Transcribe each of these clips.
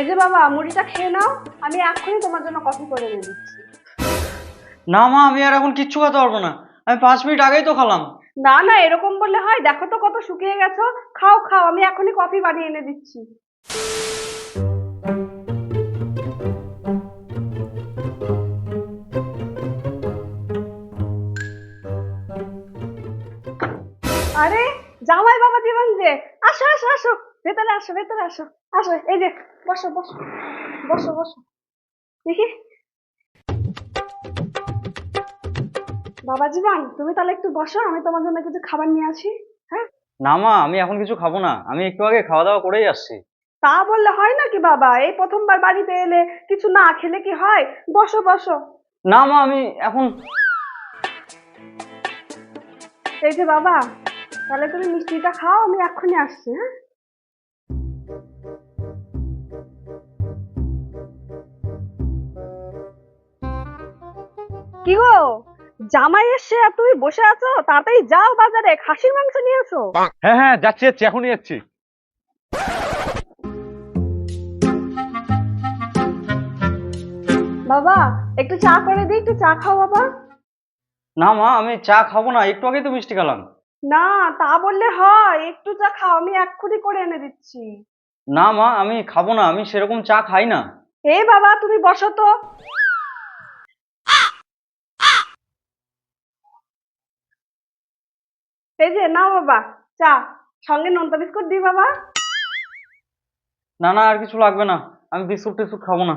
এই যে বাবা মুড়িটা খেয়ে নাও আমি এক্ষুনি তোমার জন্য কফি করে এনে দিচ্ছি না মা আমি আর এখন কিচ্ছু খেতে পারব না। আমি পাঁচ মিনিট আগেই তো খেলাম। না না এরকম বললে হয় দেখো তো কত শুকিয়ে গেছো খাও খাও আমি এখনই কফি বানিয়ে এনে দিচ্ছি। আরে জামাই বাবা জীবন যে আসো আসো আসো। ভেতরে আসো ভেতরে আসো। আসো এই যে বসো বসো বসো বসো। দেখি। বাবা জীবন তুমি তাহলে একটু বসো আমি তোমার জন্য কিছু খাবার নিয়ে আসি হ্যাঁ? না মা আমি এখন কিছু খাব না আমি একটু আগে খাওয়া দাওয়া করেই আসছি। তা বললে হয় নাকি বাবা? এই প্রথমবার বাড়িতে এলে কিছু না খেলে কি হয়? বসো বসো। না মা আমি এখন এই যে বাবা তাহলে তুমি মিষ্টিটা খাও আমি এক্ষুনি আসছি হ্যাঁ? কি গো? জামাই এসছে আর তুমি বসে আছো? তাড়াতাড়ি যাও বাজারে খাসির মাংস নিয়ে এসো। হ্যাঁ হ্যাঁ যাচ্ছি যাচ্ছি এখনই যাচ্ছি। বাবা একটু চা করে দিই একটু চা খাও বাবা। না মা আমি চা খাব না একটু আগেই তো মিষ্টি খেলাম। না তা বললে হয় একটু চা খাও আমি এক্ষুনি করে এনে দিচ্ছি। না মা আমি খাব না আমি সেরকম চা খাই না। এ বাবা তুমি বসো তো। এই যে নাও বাবা চা। সঙ্গে নোনতা বিস্কুট দিই বাবা। না না আর কিছু লাগবে না। আমি বিস্কুট টিস্কুট খাব না।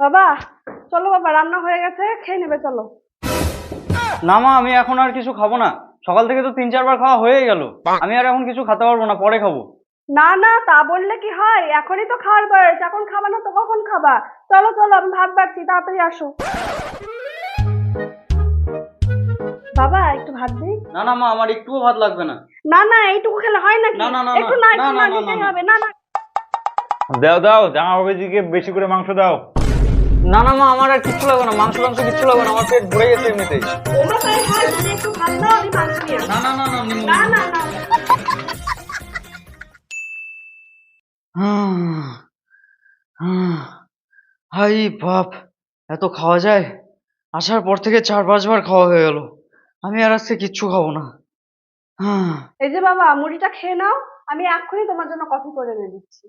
বাবা চলো বাবা রান্না হয়ে গেছে খেয়ে নেবে চলো। না মা আমি এখন আর কিছু খাব না। সকাল থেকে তো তিন চারবার খাওয়া হয়েই গেল। আমি আর এখন কিছু খেতে পারব না পরে খাব। না না তা বললে কি হয় এখনই তো খাওয়ার বয়স এখন খাবা না তো কখন খাবা চলো চলো আমি ভাত বাড়ছি তাড়াতাড়ি আসো বাবা একটু ভাত দিই না না মা আমার একটুও ভাত লাগবে না না না এইটুকু খেলে হয় নাকি না, না, না, একটু না, না একটু না, দিতেই না। হবে না না দাও দাও জামা বাবাজিকে বেশি করে মাংস দাও না না মা আমার আর কিচ্ছু লাগবে না মাংস মাংস কিচ্ছু লাগবে না আমার পেট ভরে গেছে এমনিতেই ওমা তাই হয় যদি একটু ভাত দাও আমি মাংস নিয়ে আসব। না না না না। না না না হাই বাপ এত খাওয়া যায়? আসার পর থেকে চার পাঁচবার খাওয়া হয়ে গেল। আমি আর আজকে কিচ্ছু খাব না। এই যে বাবা মুড়িটা খেয়ে নাও। আমি এক্ষুনি তোমার জন্য কফি করে এনে দিচ্ছি।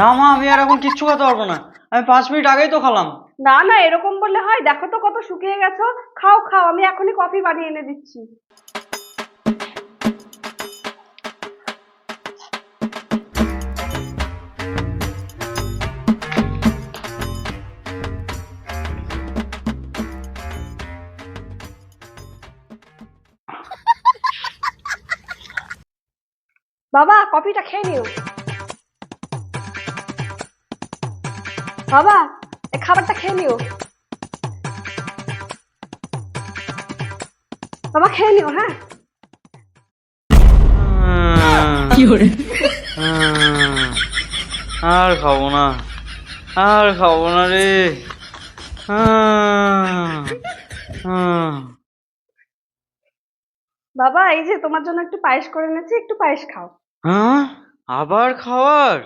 না মা আমি আর এখন কিচ্ছু খেতে পারব না। আমি পাঁচ মিনিট আগেই তো খেলাম। না না এরকম বললে হয়। দেখো তো কত শুকিয়ে গেছো। খাও খাও। আমি এখনই কফি বানিয়ে এনে দিচ্ছি। বাবা কফিটা খেয়ে নিও। বাবা এই খাবারটা খেয়ে নিও। বাবা খেয়ে নিও হ্যাঁ। আর খাব না আর খাব না রে। বাবা এই যে তোমার জন্য একটু পায়েস করে এনেছি একটু পায়েস খাও। হ্যাঁ? আবার খাওয়ার?